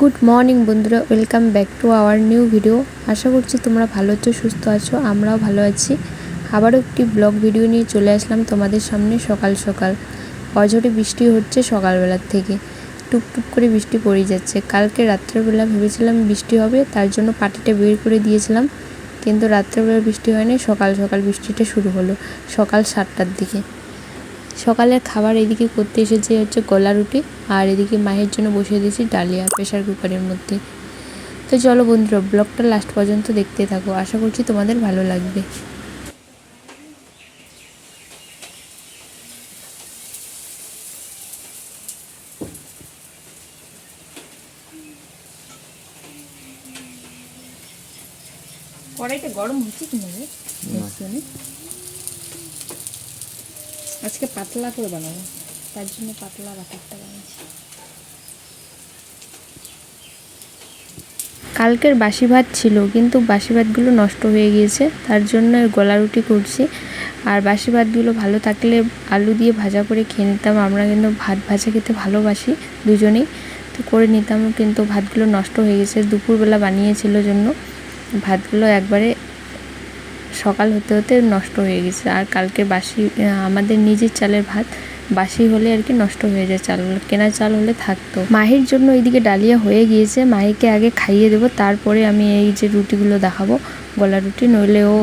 Good morning বন্ধুরা। Welcome back to our new video আশা করছি তোমরা ভালো আছো, সুস্থ আছো, আমরাও ভালো আছি। আবারও একটি ব্লগ ভিডিও নিয়ে চলে আসলাম তোমাদের সামনে সকাল সকাল। অঝরে বৃষ্টি হচ্ছে সকালবেলার থেকে। টুপটুপ করে বৃষ্টি পড়ে যাচ্ছে। কালকে রাত্রেবেলা ভেবেছিলাম বৃষ্টি হবে, তার জন্য পাটিটা বের করে দিয়েছিলাম। কিন্তু রাত্রেবেলা বৃষ্টি হয়নি, সকাল সকাল বৃষ্টিটা শুরু হলো, সকাল সাতটার দিকে। সকালের খাবার এদিকে করতে এসেছে হচ্ছে গলা রুটি আর এদিকে মায়ের জন্য বসিয়ে দিয়েছি ডালিয়া প্রেশার কুকারের মধ্যে। তো চলো বন্ধুরা ব্লগটা লাস্ট পর্যন্ত দেখতে থাকো। আশা করছি তোমাদের ভালো লাগবে। কড়াইটা গরম হচ্ছে কি না। রে? আজকে পাতলা করে বানাবো। তার জন্য পাতলা বাটারটা বানাচ্ছি কালকের বাসি ভাত ছিল, কিন্তু বাসি ভাতগুলো নষ্ট হয়ে গিয়েছে, তার জন্য গলা রুটি করছি। আর বাসি ভাতগুলো ভালো থাকলে আলু দিয়ে ভাজা করে খেয়ে নিতাম। আমরা কিন্তু ভাত ভাজা খেতে ভালোবাসি দুজনেই। তো করে নিতাম, কিন্তু ভাতগুলো নষ্ট হয়ে গেছে। দুপুরবেলা বানিয়েছিল জন্য। ভাতগুলো একবারে সকাল হতে হতে নষ্ট হয়ে গেছে। আর কালকে বাসি আমাদের নিজের চালের ভাত, বাসি হলে আর কি নষ্ট হয়ে যায় চাল। কেনা চাল হলে থাকতো। মাহির জন্য এইদিকে ডালিয়া হয়ে গিয়েছে। মাহিকে আগে খাইয়ে দেবো, তারপরে আমি এই যে রুটিগুলো দেখাবো, গলা রুটি। নইলে ও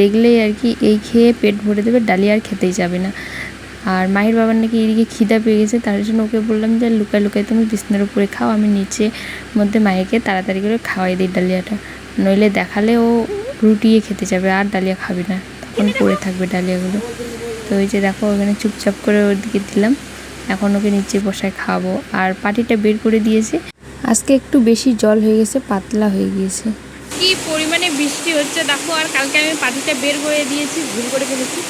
দেখলেই আর কি এই খেয়ে পেট ভরে দেবে, ডালিয়া আর খেতেই যাবে না। আর মাহির বাবার নাকি এদিকে খিদা পেয়ে গেছে, তার জন্য ওকে বললাম যে, লুকায় লুকায় তুমি বিছনার উপরে খাও, আমি নিচে মধ্যে মাহিকে তাড়াতাড়ি করে খাওয়াই দিই ডালিয়াটা। নইলে দেখালে ও রুটিয়ে খেতে যাবে, আর ডালিয়া খাবে না। তখন পড়ে থাকবে ডালিয়াগুলো। তো ওই যে দেখো, ওখানে চুপচাপ করে ওর দিকে দিলাম। এখন ওকে নিচে বসায় খাওয়াবো আর পাটিটা বের করে দিয়েছে। আজকে একটু বেশি জল হয়ে গেছে, পাতলা হয়ে গিয়েছে। কি পরিমাণে বৃষ্টি হচ্ছে দেখো, আর কালকে আমি পাটিটা বের করে দিয়েছি, ভুল করে ফেলেছি।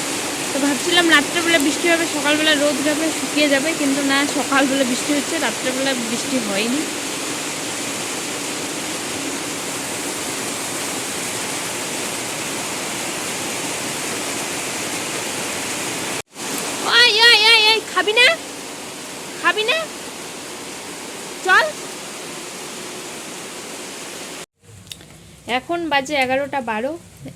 তো ভাবছিলাম রাত্রেবেলা বৃষ্টি হবে, সকালবেলা রোদ যাবে শুকিয়ে যাবে, কিন্তু না, সকালবেলা বৃষ্টি হচ্ছে, রাত্রেবেলা বৃষ্টি হয়নি ওই, ওই, ওই, ওই, খাবি না খাবি না চল এখন বাজে এগারোটা বারো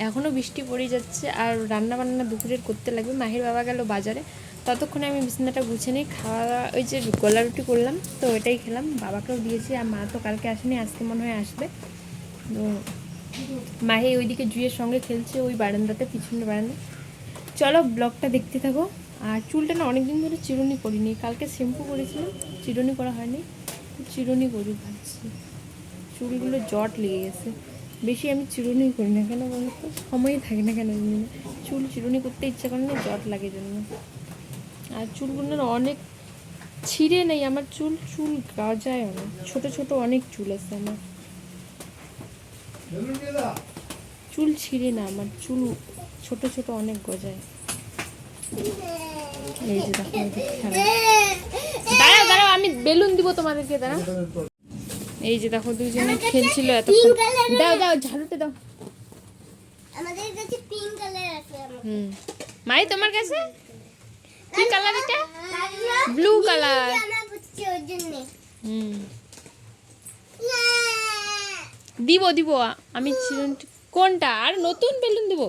এখনও বৃষ্টি পড়ে যাচ্ছে আর রান্না বান্না দুপুরের করতে লাগবে। মাহির বাবা গেল বাজারে। ততক্ষণে আমি বিছানাটা গুছিয়ে নিই খাওয়া ওই যে গলা রুটি করলাম, তো ওইটাই খেলাম। বাবাকেও দিয়েছি আর মা তো কালকে আসেনি, আজকে মনে হয় আসবে। তো মাহি ওইদিকে জুয়ের সঙ্গে খেলছে, ওই বারান্দাতে, পিছনের বারান্দা চলো ব্লগটা দেখতে থাকো। আর চুলটা না অনেকদিন ধরে চিরুনি করিনি কালকে শ্যাম্পু করেছিলাম, চিরুনি করা হয়নি চিরুনি করি ভাবছি। চুলগুলো জট লেগে গেছে। বেশি আমি চিরুনি করি না কেন বলো তো? সময়ই থাকে না কেন জানি না? চুল চিরুনি করতে ইচ্ছা করে না, জট লাগে জন্য। আর চুলগুলো অনেক ছিঁড়ে নেই আমার চুল চুল গজায় অনেক। ছোট ছোট অনেক চুল আছে আমার। চুল ছিঁড়ে না আমার, চুল ছোট ছোট অনেক গজায়। এই যে দেখো। দাঁড়াও দাঁড়াও, আমি বেলুন দিব তোমাদেরকে, দাঁড়াও। এই যে দেখো দুজনে খেলছিল এত দাও দাও ঝাড়ুতে দাও। আমাদের কাছে পিঙ্ক কালার আছে আমার। হুম। মাই তোমার কাছে? কি কালার এটা? ব্লু কালার হুম। দিব দিব। আমি কোনটা? আর নতুন বেলুন দিব।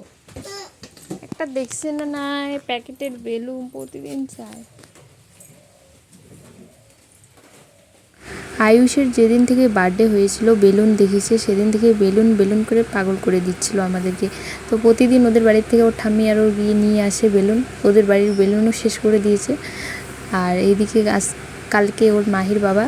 একটা দেখছে না না প্যাকেটের বেলুন প্রতিদিন চাই আয়ুষের যেদিন থেকে বার্থডে হয়েছিল, বেলুন দেখেছে, সেদিন থেকে বেলুন বেলুন করে পাগল করে দিচ্ছিল আমাদেরকে। তো প্রতিদিন ওদের বাড়ির থেকে ওর ঠাম্মি আরও গিয়ে নিয়ে আসে বেলুন। ওদের বাড়ির বেলুনও শেষ করে দিয়েছে। আর এইদিকে আজ, কালকে ওর মাহির বাবা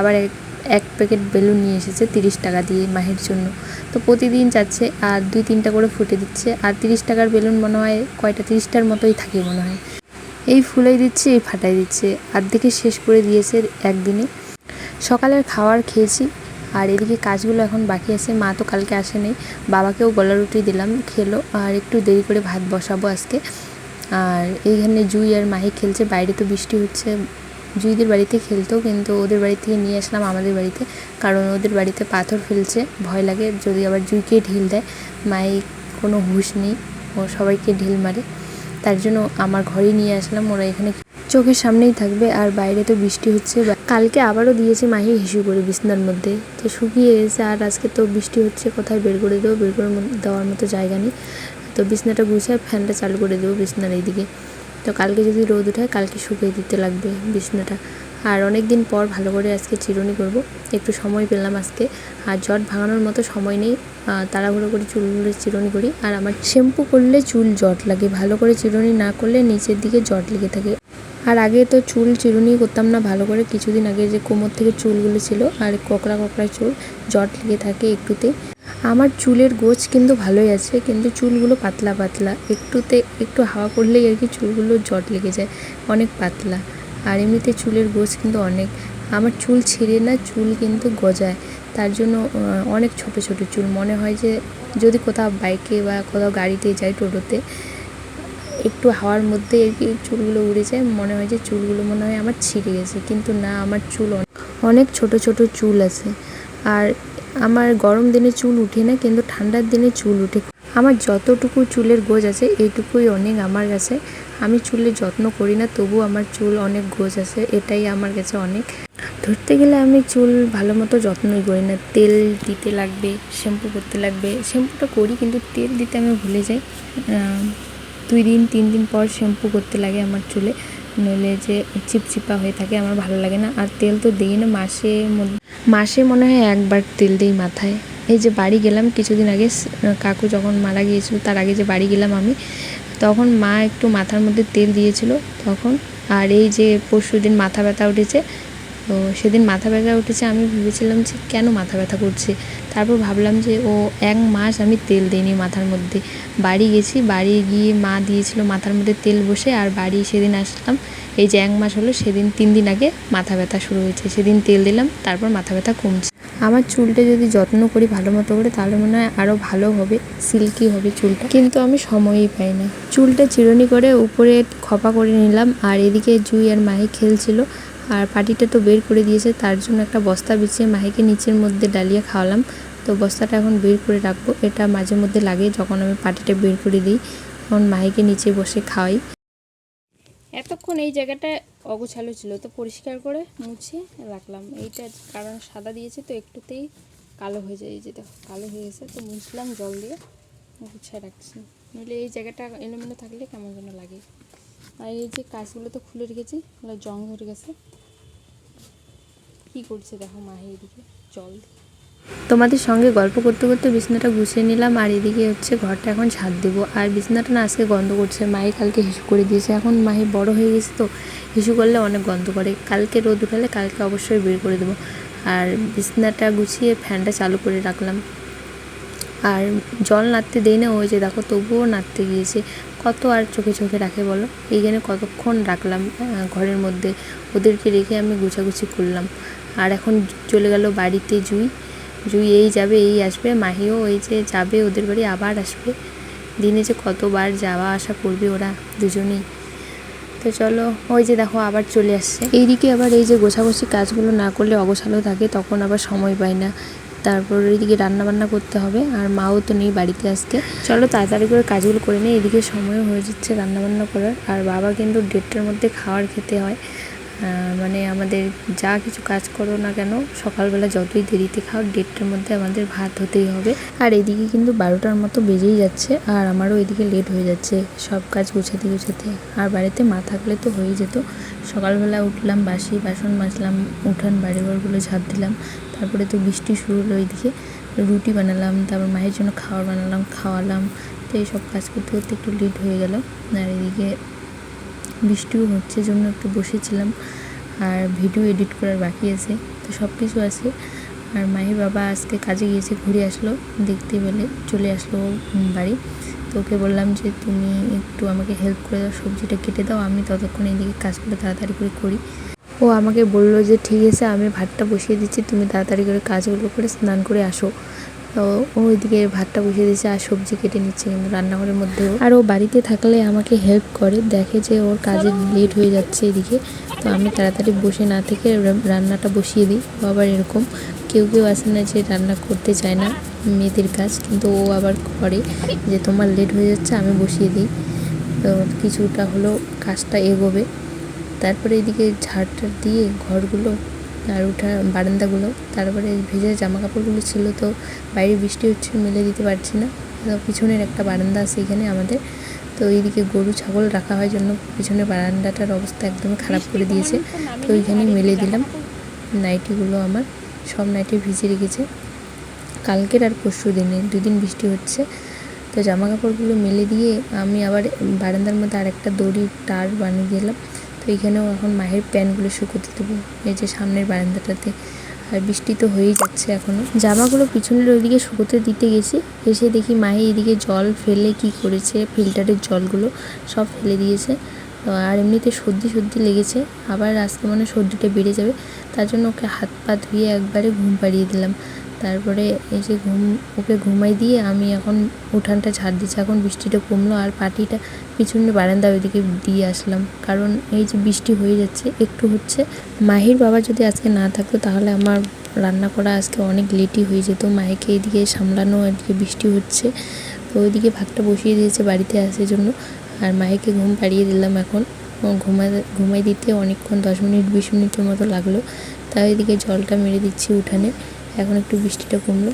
আবার এক এক প্যাকেট বেলুন নিয়ে এসেছে তিরিশ টাকা দিয়ে মাহির জন্য। তো প্রতিদিন যাচ্ছে আর দুই, তিনটা করে ফুটে দিচ্ছে। আর তিরিশ টাকার বেলুন মনে হয় কয়টা, তিরিশটার মতোই থাকে মনে হয়। এই ফুলাই দিচ্ছে, এই ফাটাই দিচ্ছে। আর্ধেকে শেষ করে দিয়েছে একদিনে। সকালের খাবার খেয়েছি, আর এদিকে কাজগুলো এখন বাকি আছে। মা তো কালকে আসেনি, বাবাকেও গলা রুটি দিলাম, খেলো, আর একটু দেরি করে ভাত বসাবো আজকে। আর এইখানে জুই আর মাহি খেলছে, বাইরে তো বৃষ্টি হচ্ছে। জুইদের বাড়িতে খেলতো, কিন্তু ওদের বাড়ি থেকে নিয়ে আসলাম আমাদের বাড়িতে, কারণ ওদের বাড়িতে পাথর ফেলছে, ভয় লাগে। যদি আবার জুইকে ঢিল দেয় মাই কোনো হুঁশ নেই, ও সবাইকে ঢিল মারে। তার জন্য আমার ঘরে নিয়ে আসলাম, ওরা এখানে চোখের সামনেই থাকবে আর বাইরে তো বৃষ্টি হচ্ছে। কালকে আবারও দিয়েছে মাহি হিসু করে বিছনার মধ্যে। তো শুকিয়ে গেছে আর আজকে তো বৃষ্টি হচ্ছে, কোথায় বের করে দেবো? বের করে দেওয়ার মতো জায়গা নেই। তো বিছনাটা গুছিয়ে ফ্যানটা চালু করে দেবো বিছনার এইদিকে। তো কালকে যদি রোদ উঠায় কালকে শুকিয়ে দিতে লাগবে বিছনাটা। আর অনেক দিন পর ভালো করে আজকে চিরুনি করব। একটু সময় পেলাম আজকে। আর জট ভাঙানোর মতো সময় নেই। তাড়াহুড়ো করে চুলগুলো চিরুনি করি। আর আমার শ্যাম্পু করলে চুল জট লাগে। ভালো করে চিরুনি না করলে নিচের দিকে জট লেগে থাকে। আর আগে তো চুল চিরুনি করতাম না, ভালো করে কিছুদিন আগে যে কোমর থেকে চুলগুলো ছিল আর কোকড়া কোকড়া চুল, জট লেগে থাকে একটুতে। আমার চুলের গোছ কিন্তু ভালোই আছে, কিন্তু চুলগুলো পাতলা পাতলা, একটুতে একটু হাওয়া করলেই আর কি চুলগুলো জট লেগে যায়, অনেক পাতলা। আর এমনিতে চুলের গোছ কিন্তু অনেক। আমার চুল ছিঁড়ে না, চুল কিন্তু গজায়। তার জন্য অনেক ছোট ছোট চুল। মনে হয় যে যদি কোথাও বাইকে বা কোথাও গাড়িতে যাই টোটোতে একটু হাওয়ার মধ্যে আর কি চুলগুলো উড়ে যায়, মনে হয় যে চুলগুলো মনে হয় আমার ছিঁড়ে গেছে, কিন্তু না, আমার চুল অনে- অনেক ছোট ছোট চুল আছে। আর আমার গরম দিনে চুল উঠে না, কিন্তু ঠান্ডার দিনে চুল উঠে। আমার যতটুকু চুলের গোজ আছে, এইটুকুই অনেক আমার কাছে। আমি চুলের যত্ন করি না, তবু আমার চুল অনেক গোজ আছে, এটাই আমার কাছে অনেক। ধরতে গেলে আমি চুল ভালো মতো যত্নই করি না। তেল দিতে লাগবে, শ্যাম্পু করতে লাগবে, শ্যাম্পুটা করি, কিন্তু তেল দিতে আমি ভুলে যাই। দুই দিন, তিন দিন পর শ্যাম্পু করতে লাগে আমার চুলে। নইলে যে চিপচিপা হয়ে থাকে, আমার ভালো লাগে না। আর তেল তো দিই না, মাসে মাসে মনে হয় একবার তেল দিই মাথায়। এই যে বাড়ি গেলাম কিছুদিন আগে কাকু যখন মারা গিয়েছিল, তার আগে যে বাড়ি গেলাম আমি, তখন মা একটু মাথার মধ্যে তেল দিয়েছিল, তখন। আর এই যে পরশু দিন মাথা ব্যথা উঠেছে তো সেদিন মাথা ব্যথা উঠেছে, আমি ভেবেছিলাম যে কেন মাথা ব্যথা করছে? তারপর ভাবলাম যে, ও এক মাস আমি তেল দিইনি মাথার মধ্যে। বাড়ি গেছি, বাড়ি গিয়ে মা দিয়েছিল মাথার মধ্যে তেল বসে, আর বাড়ি সেদিন আসলাম। এই যে এক মাস হলো, সেদিন তিন দিন আগে মাথা ব্যথা শুরু হয়েছে। সেদিন তেল দিলাম, তারপর মাথা ব্যথা কমছে। আমার চুলটা যদি যত্ন করি ভালো মতো করে, তাহলে মনে হয় আরও ভালো হবে, সিল্কি হবে চুলটা। কিন্তু আমি সময়ই পাই না। চুলটা চিরুনি করে উপরে খপা করে নিলাম, আর এদিকে জুই আর মাহি খেলছিল। আর পাটিটা তো বের করে দিয়েছে, তার জন্য একটা বস্তা বিছিয়ে মাহিকে নিচের মধ্যে ডালিয়ে খাওয়ালাম। তো বস্তাটা এখন বের করে রাখব, এটা মাঝে মধ্যে লাগে যখন আমি পাটিটা বের করে দিই, তখন মাহিকে নিচে বসে খাওয়াই। এতক্ষণ এই জায়গাটা অগোছালো ছিল, তো পরিষ্কার করে মুছে রাখলাম। এইটা কারণ সাদা দিয়েছে তো একটুতেই কালো হয়ে যায়, এই যে কালো হয়ে গেছে। তো মুছলাম জল দিয়ে, গুছিয়ে রাখছি। নইলে এই জায়গাটা এলোমেলো থাকলে কেমন যেন লাগে। আর এই যে কাজগুলো তো খুলে রেখেছি জং ধরে গেছে। কী করছে দেখো মাহি এদিকে? জল তোমাদের সঙ্গে গল্প করতে করতে বিছনাটা গুছিয়ে নিলাম, আর এদিকে হচ্ছে ঘরটা এখন ঝাড় দেবো। আর বিছনাটা না আজকে গন্ধ করছে। মাহি কালকে হিসু করে দিয়েছে। এখন মাহি বড় হয়ে গেছে তো, হিসু করলে অনেক গন্ধ করে। কালকে রোদ উঠালে কালকে অবশ্যই বের করে দেবো। আর বিছনাটা গুছিয়ে ফ্যানটা চালু করে রাখলাম। আর জল নাড়তে দেই না, ওই যে দেখো তবুও নাড়তে গিয়েছে। কত আর চোখে চোখে রাখে বলো? এইখানে কতক্ষণ রাখলাম ঘরের মধ্যে? ওদেরকে রেখে আমি গুছাগুছি করলাম। আর এখন চলে গেল বাড়িতে জুই। জুই এই যাবে, এই আসবে। মাহিও ওই যে যাবে, ওদের বাড়ি আবার আসবে। দিনে যে কতবার যাওয়া আসা করবে ওরা দুজনেই। তো চলো, ওই যে দেখো আবার চলে আসছে। এইদিকে আবার এই যে গোছাগুছি কাজগুলো না করলে অগোছালো থাকে, তখন আবার সময় পাই না। তারপর এদিকে রান্না বান্না করতে হবে, আর মাও তো নেই বাড়িতে আজকে। চলো তাড়াতাড়ি করে কাজগুলো করে নিই, এদিকে সময় হয়ে যাচ্ছে রান্না বান্না করার, আর বাবা কিন্তু দেড়টার মধ্যে খাওয়ার খেতে হয়। মানে আমাদের যা কিছু কাজ করো না কেন, সকালবেলা যতই দেরিতে খাও, দেড়টার মধ্যে আমাদের ভাত হতেই হবে। আর এদিকে কিন্তু বারোটার মতো বেজেই যাচ্ছে, আর আমারও এদিকে লেট হয়ে যাচ্ছে সব কাজ গুছাতে গুছাতে। আর বাড়িতে মা থাকলে তো হয়েই যেত। সকালবেলা উঠলাম, বাসি, বাসন মাজলাম, উঠান, বাড়িঘরগুলো ঝাঁপ দিলাম, তারপরে তো বৃষ্টি শুরু হলো ওইদিকে রুটি বানালাম, তারপর মায়ের জন্য খাবার বানালাম, খাওয়ালাম, তো এই সব কাজ করতে করতে একটু লেট হয়ে গেল আর এদিকে বৃষ্টিও হচ্ছে, জন্য একটু বসেছিলাম। আর ভিডিও এডিট করার বাকি আছে। তো সব কিছু আছে। আর মাহির বাবা আজকে কাজে গিয়েছে, ঘুরে আসলো দেখতে পেলে, চলে আসলো বাড়ি। তো ওকে বললাম যে, তুমি একটু আমাকে হেল্প করে দাও, সবজিটা কেটে দাও, আমি ততক্ষণ এদিকে কাজগুলো তাড়াতাড়ি করে করি। ও আমাকে বলল যে, ঠিক আছে, আমি ভাতটা বসিয়ে দিচ্ছি, তুমি তাড়াতাড়ি করে কাজগুলো করে স্নান করে আসো। তো ওইদিকে ভাতটা বসিয়ে দিয়েছে আর সবজি কেটে নিচ্ছে কিন্তু রান্নাঘরের মধ্যেও। আর ও বাড়িতে থাকলে আমাকে হেল্প করে, দেখে যে ওর কাজে লেট হয়ে যাচ্ছে এদিকে। তো আমি তাড়াতাড়ি বসে না থেকে রান্নাটা বসিয়ে দিই। আবার এরকম, কেউ কেউ আসে না যে রান্না করতে চায় না, মেয়েদের কাজ। কিন্তু ও আবার করে যে তোমার লেট হয়ে যাচ্ছে, আমি বসিয়ে দিই। তো কিছুটা হলো কাজটা এগোবে। তারপরে এদিকে ঝাড় টাড় দিয়ে ঘরগুলো আর উঠা বারান্দাগুলো তারপরে ভেজা জামা কাপড়গুলো ছিল তো বাইরে বৃষ্টি হচ্ছে মেলে দিতে পারছি না। পিছনের একটা বারান্দা আছে এখানে আমাদের। তো এইদিকে গরু ছাগল রাখা হয় জন্য পিছনের বারান্দাটার অবস্থা একদম খারাপ করে দিয়েছে। তো ওইখানে মেলে দিলাম। নাইটিগুলো আমার সব নাইটি ভিজে রেখেছে। কালকের আর পরশু দিনে দুদিন বৃষ্টি হচ্ছে। তো জামা কাপড়গুলো মেলে দিয়ে আমি আবার বারান্দার মধ্যে আরেকটা দড়ির তার বানিয়ে দিলাম। এইখানেও এখন মায়ের প্যান্টগুলো শুকোতে দেবো। এই যে সামনের বারান্দাটাতে। আর বৃষ্টি তো হয়েই যাচ্ছে এখনও জামাগুলো পিছনের ওইদিকে শুকোতে দিতে গেছি। এসে দেখি মায়ে এদিকে জল ফেলে কি করেছে, ফিল্টারের জলগুলো সব ফেলে দিয়েছে। আর এমনিতে সর্দি সর্দি লেগেছে। আবার আজকে মানে সর্দিটা বেড়ে যাবে। তার জন্য ওকে হাত পা ধুয়ে একবারে ঘুম পাড়িয়ে দিলাম। তারপরে যে ঘুম, ওকে ঘুমাই দিয়ে আমি এখন উঠানটা ঝাড় দিচ্ছি। এখন বৃষ্টিটা কমলো আর পাটিটা পিছনে বারান্দা ওইদিকে দিয়ে আসলাম। কারণ এই যে বৃষ্টি হয়ে যাচ্ছে, একটু হচ্ছে। মাহির বাবা যদি আজকে না থাকতো তাহলে আমার রান্না করা আজকে অনেক লেটই হয়ে যেত। মায়েকে এদিকে সামলানো, এদিকে বৃষ্টি হচ্ছে। তো ওইদিকে ভাতটা বসিয়ে দিয়েছে বাড়িতে আসার জন্য। আর মায়েকে ঘুম পাড়িয়ে দিলাম এখন। ও ঘুমাই ঘুমাই দিতে অনেকক্ষণ, দশ মিনিট, বিশ মিনিটের মতো লাগল। তাই এদিকে জলটা মেরে দিচ্ছি উঠানে। এখন একটু বৃষ্টিটা কমলো।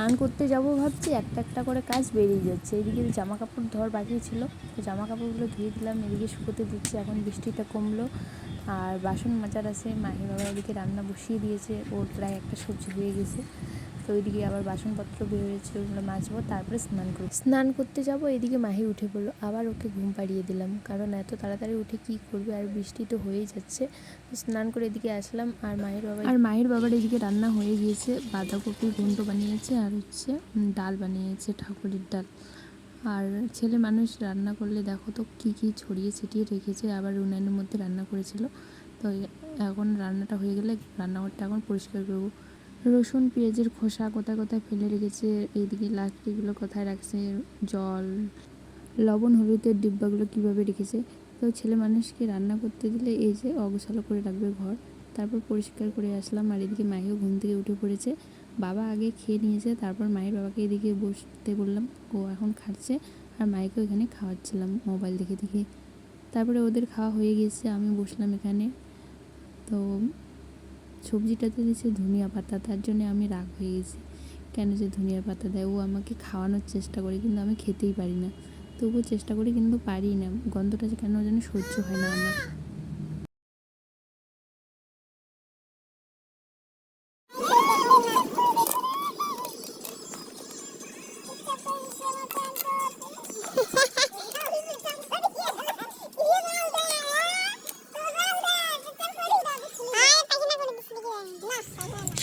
স্নান করতে যাব ভাবছি, একটা একটা করে কাজ বেরিয়ে যাচ্ছে। এদিকে জামা কাপড় ধর বাকি ছিল, তো জামা কাপড়গুলো ধুয়ে দিলাম, এদিকে শুকোতে দিচ্ছি, এখন বৃষ্টিটা কমলো। আর বাসন মাজার আছে মাহি বাবা এদিকে রান্না বসিয়ে দিয়েছে, ওর প্রায় একটা সবজি হয়ে গেছে। ওইদিকে আবার বাসনপত্র বের হয়েছে, ওগুলো মাজবো, তারপরে স্নান করব। স্নান করতে যাব, এদিকে মাহি উঠে পড়ল। আবার ওকে ঘুম পাড়িয়ে দিলাম, কারণ এত তাড়াতাড়ি উঠে কি করবে? আর বৃষ্টি তো হয়েই যাচ্ছে। তো স্নান করে এদিকে আসলাম, আর মাহির বাবা আর মাহির বাবার এদিকে রান্না হয়ে গিয়েছে, বাঁধাকপি ঘন্ট বানিয়েছে, আর হচ্ছে ডাল বানিয়েছে, ঠাকুরের ডাল। আর ছেলে মানুষ রান্না করলে দেখো তো কী কী ছড়িয়ে ছিটিয়ে রেখেছে, আবার উনানের মধ্যে রান্না করেছিল। তো এখন রান্নাটা হয়ে গেলে রান্নাঘরটা এখন পরিষ্কার করব। রসুন পেঁয়াজের খোসা কোথায় কোথায় ফেলে রেখেছে? এইদিকে লাকড়িগুলো কোথায় রাখছে? জল, লবণ, হলুদের ডিব্বাগুলো কীভাবে রেখেছে? তো ছেলে মানুষকে রান্না করতে দিলে এই যে অগোছালো করে রাখবে ঘর। তারপর পরিষ্কার করে আসলাম আর এদিকে মাহিও ঘুম থেকে উঠে পড়েছে। বাবা আগে খেয়ে নিয়েছে, তারপর মায়ের বাবাকে এদিকে বসতে বললাম। ও এখন খাচ্ছে আর মাইকে এখানে খাওয়াচ্ছিলাম মোবাইল দেখে দেখে। তারপরে ওদের খাওয়া হয়ে গেছে আমি বসলাম এখানে। তো সবজিটাতে দিয়েছে ধনিয়া পাতা, তার জন্য আমি রাগ হয়ে গেছি। কেন যে ধনিয়া পাতা দেয়? ও আমাকে খাওয়ানোর চেষ্টা করে, কিন্তু আমি খেতেই পারি না। তবুও চেষ্টা করি, কিন্তু পারি না। গন্ধটা যে কেন যেন সহ্য হয় না আমার।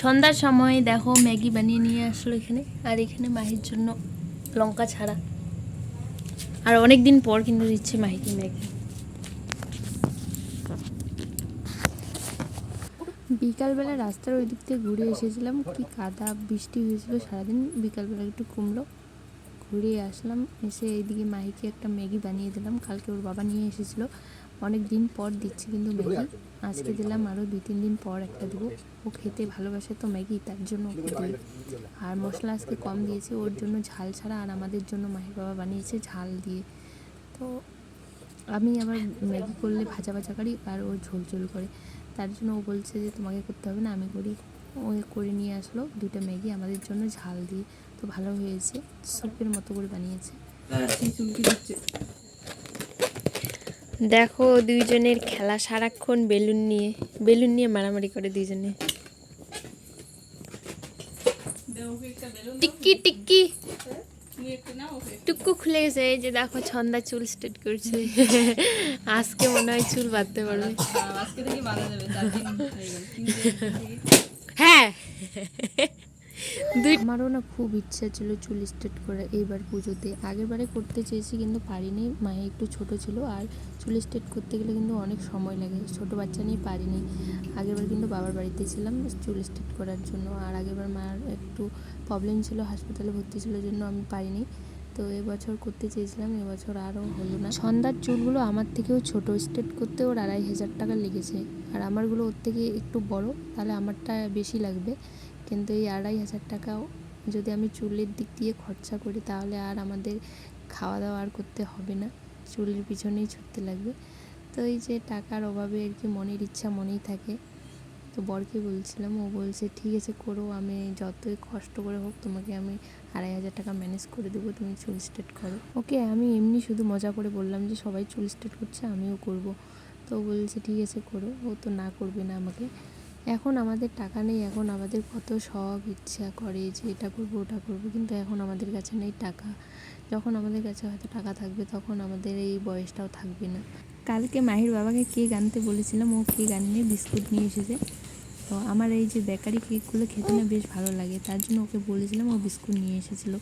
সন্ধ্যার সময় দেখো ম্যাগি বানিয়ে নিয়ে আসলো এখানে। আর এখানে মাহির জন্য লঙ্কা ছাড়া। আর অনেক দিন পর কিন্তু দিচ্ছে মাহিকে ম্যাগি। বিকালবেলা রাস্তার ওই দিক থেকে ঘুরে এসেছিলাম। কি কাদা বৃষ্টি হয়েছিল সারাদিন। বিকালবেলা একটু কমলো ঘুরে আসলাম। এসে এইদিকে মাহিকে একটা ম্যাগি বানিয়ে দিলাম। কালকে ওর বাবা নিয়ে এসেছিল। অনেক দিন পর দিচ্ছি কিন্তু ম্যাগি। আজকে? দিলাম আরও দুই তিন দিন পর একটা দেবো। ও খেতে ভালোবাসে তো ম্যাগি তার জন্য ওকে দিই আর মশলা আজকে কম দিয়েছে ওর জন্য ঝাল ছাড়া আর আমাদের জন্য মাহির বাবা বানিয়েছে ঝাল দিয়ে। তো আমি আবার ম্যাগি করলে ভাজা ভাজা করি আর ও ঝোল ঝোল করে। তার জন্য ও বলছে যে তোমাকে করতে হবে না আমি করি। ও করে নিয়ে আসলো দুটো ম্যাগি আমাদের জন্য ঝাল দিয়ে। তো ভালো হয়েছে স্যুপের মতো করে বানিয়েছে। দেখো দুইজনের খেলা সারাক্ষণ বেলুন নিয়ে বেলুন নিয়ে মারামারি করে দুইজনে। টিক্কি টিক্কি। টুকু খুলে গেছে এই যে দেখো ছন্দা চুল স্ট্রেট করছে। আজকে মনে হয় চুল বাঁধতে পারবে। হয়ে। আমারও না খুব ইচ্ছা ছিল চুল স্ট্রেট করা এইবার পুজোতে। আগেরবারে করতে চেয়েছি কিন্তু পারিনি, মায়ে একটু ছোট ছিল আর চুল স্ট্রেট করতে গেলে কিন্তু অনেক সময় লাগে, ছোট বাচ্চা নিয়ে পারিনি। আগেরবার কিন্তু বাবার বাড়িতে ছিলাম চুল স্ট্রেট করার জন্য আর আগেরবার মার একটু প্রবলেম ছিল, হাসপাতালে ভর্তি ছিল জন্য আমি পারিনি। তো এবছর করতে চেয়েছিলাম, এবছর আরও হলো না। সন্ধ্যার চুলগুলো আমার থেকেও ছোট, স্ট্রেট করতে ওর আড়াই হাজার টাকা লেগেছে। আর আমারগুলো ওর থেকে একটু বড়, তাহলে আমারটা বেশি লাগবে। কিন্তু এই আড়াই হাজার টাকাও যদি আমি চুলের দিক দিয়ে খরচা করি, তাহলে আর আমাদের খাওয়া দাওয়া আর করতে হবে না। চুলের পিছনেই ছুটতে লাগবে। তো এই যে টাকার অভাবে আর কি মনের ইচ্ছা মনেই থাকে। তো বরকে বলছিলাম, ও বলছে, ঠিক আছে, করো। আমি যতই কষ্ট করে হোক, তোমাকে আমি আড়াই হাজার টাকা ম্যানেজ করে দেবো। তুমি চুল স্ট্রেট করো। ওকে, আমি এমনি শুধু মজা করে বললাম যে, সবাই চুল স্ট্রেট করছে, আমিও করব। তো বলছে, ঠিক আছে, করো। ও তো না করবে না আমাকে। এখন আমাদের টাকা নেই, এখন আমাদের কত সব ইচ্ছা করে যে এটা করব, ওটা করব, কিন্তু এখন আমাদের কাছে নেই টাকা। যখন আমাদের কাছে হয়তো টাকা থাকবে, তখন আমাদের এই বয়সটাও থাকবে না। কালকে মাহির বাবাকে কেক আনতে বলেছিলাম, ও কেক আনিয়ে বিস্কুট নিয়ে এসেছে। তো আমার এই যে বেকারি কেকগুলো খেতে না বেশ ভালো লাগে, তার জন্য ওকে বলেছিলাম ও বিস্কুট নিয়ে এসেছিল।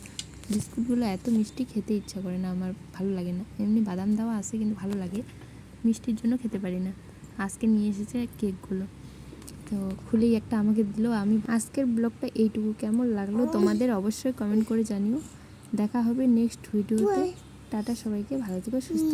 বিস্কুটগুলো এত মিষ্টি খেতে ইচ্ছা করে না, আমার ভালো লাগে না। এমনি বাদাম দেওয়া আছে, কিন্তু ভালো লাগে। মিষ্টির জন্য খেতে পারি না। আজকে নিয়ে এসেছে কেকগুলো। তো খুলেই একটা আমাকে দিল। আমি আজকের ব্লগটা এইটুকু। কেমন লাগল তোমাদের অবশ্যই কমেন্ট করে জানিও। দেখা হবে নেক্সট ভিডিওতে টাটা সবাইকে, ভালো থেকো, সুস্থ।